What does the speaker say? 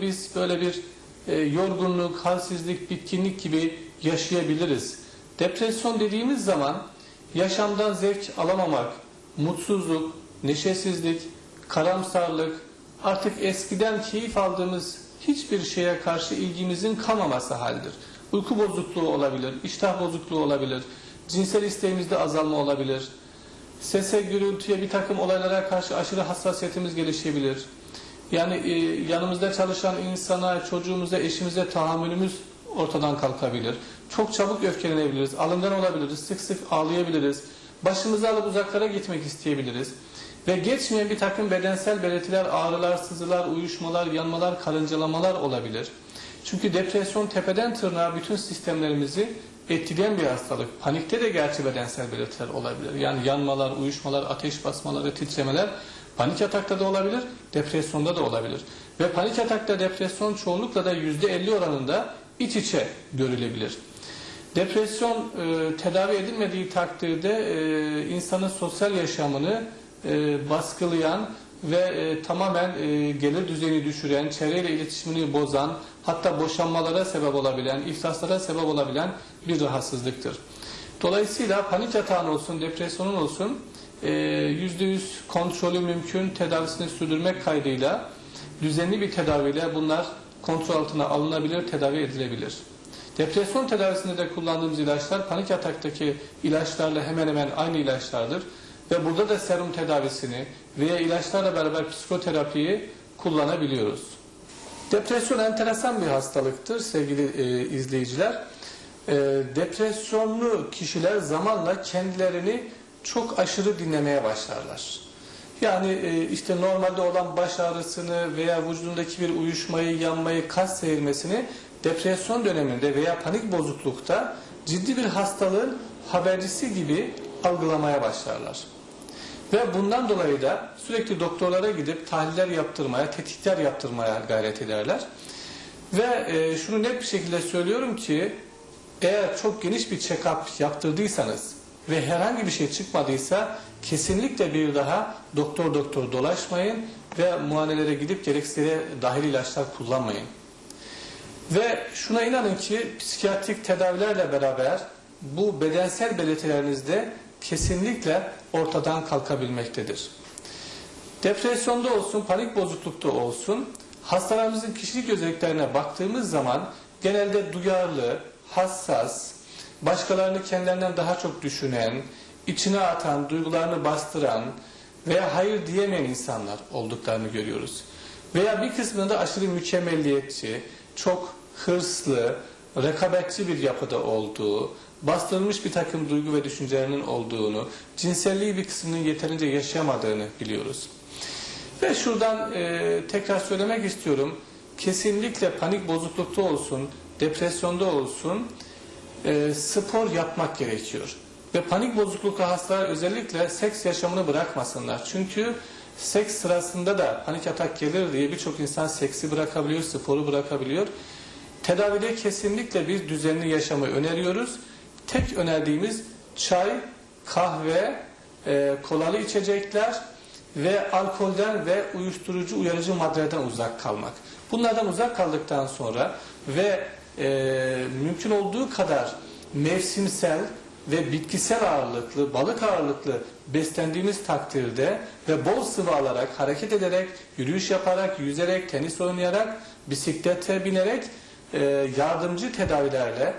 biz böyle bir e, yorgunluk, halsizlik, bitkinlik gibi yaşayabiliriz. Depresyon dediğimiz zaman yaşamdan zevk alamamak, mutsuzluk, neşesizlik, karamsarlık, artık eskiden keyif aldığımız hiçbir şeye karşı ilgimizin kalmaması haldir. Uyku bozukluğu olabilir, iştah bozukluğu olabilir, cinsel isteğimizde azalma olabilir, sese, gürültüye, bir takım olaylara karşı aşırı hassasiyetimiz gelişebilir. Yani e, yanımızda çalışan insana, çocuğumuza, eşimize tahammülümüz ortadan kalkabilir. Çok çabuk öfkelenebiliriz, alıngan olabiliriz, sık sık ağlayabiliriz. Başımızı alıp uzaklara gitmek isteyebiliriz. Ve geçmeyen bir takım bedensel belirtiler, ağrılar, sızılar, uyuşmalar, yanmalar, karıncalamalar olabilir. Çünkü depresyon tepeden tırnağa bütün sistemlerimizi etkileyen bir hastalık. Panikte de gerçi bedensel belirtiler olabilir. Yani yanmalar, uyuşmalar, ateş basmaları, titremeler panik atakta da olabilir, depresyonda da olabilir. Ve panik atakta depresyon çoğunlukla da %50 oranında iç içe görülebilir. Depresyon e, tedavi edilmediği takdirde e, insanın sosyal yaşamını e, baskılayan ve e, tamamen e, gelir düzeyini düşüren, çevreyle iletişimini bozan, hatta boşanmalara sebep olabilen, iflaslara sebep olabilen bir rahatsızlıktır. Dolayısıyla panik atağın olsun, depresyonun olsun %100 kontrolü mümkün tedavisini sürdürmek kaydıyla düzenli bir tedaviyle bunlar kontrol altına alınabilir, tedavi edilebilir. Depresyon tedavisinde de kullandığımız ilaçlar panik ataktaki ilaçlarla hemen hemen aynı ilaçlardır. Ve burada da serum tedavisini veya ilaçlarla beraber psikoterapiyi kullanabiliyoruz. Depresyon enteresan bir hastalıktır sevgili e, izleyiciler. E, depresyonlu kişiler zamanla kendilerini çok aşırı dinlemeye başlarlar. Yani e, işte normalde olan baş ağrısını veya vücudundaki bir uyuşmayı, yanmayı, kas seyirmesini depresyon döneminde veya panik bozuklukta ciddi bir hastalığın habercisi gibi algılamaya başlarlar. Ve bundan dolayı da sürekli doktorlara gidip tahliller yaptırmaya, tetkikler yaptırmaya gayret ederler. Ve e, şunu net bir şekilde söylüyorum ki eğer çok geniş bir check-up yaptırdıysanız ve herhangi bir şey çıkmadıysa kesinlikle bir daha doktor doktor dolaşmayın ve muayenelere gidip gerekse dahil ilaçlar kullanmayın. Ve şuna inanın ki psikiyatrik tedavilerle beraber bu bedensel belirtilerinizde kesinlikle ortadan kalkabilmektedir. Depresyonda olsun, panik bozuklukta olsun, hastalarımızın kişilik özelliklerine baktığımız zaman genelde duyarlı, hassas, başkalarını kendilerinden daha çok düşünen, içine atan, duygularını bastıran veya hayır diyemeyen insanlar olduklarını görüyoruz. Veya bir kısmında aşırı mükemmelliyetçi, çok hırslı, rekabetçi bir yapıda olduğu, bastırılmış bir takım duygu ve düşüncelerinin olduğunu, cinselliği bir kısmının yeterince yaşayamadığını biliyoruz. Ve şuradan e, tekrar söylemek istiyorum. Kesinlikle panik bozuklukta olsun, depresyonda olsun e, spor yapmak gerekiyor. Ve panik bozukluklu hastalar özellikle seks yaşamını bırakmasınlar. Çünkü seks sırasında da panik atak gelir diye birçok insan seksi bırakabiliyor, sporu bırakabiliyor. Tedavide kesinlikle bir düzenli yaşamı öneriyoruz. Tek önerdiğimiz çay, kahve, e, kolalı içecekler ve alkolden ve uyuşturucu uyarıcı maddelerden uzak kalmak. Bunlardan uzak kaldıktan sonra ve e, mümkün olduğu kadar mevsimsel ve bitkisel ağırlıklı, balık ağırlıklı beslendiğimiz takdirde ve bol sıvı alarak, hareket ederek, yürüyüş yaparak, yüzerek, tenis oynayarak, bisiklete binerek e, yardımcı tedavilerle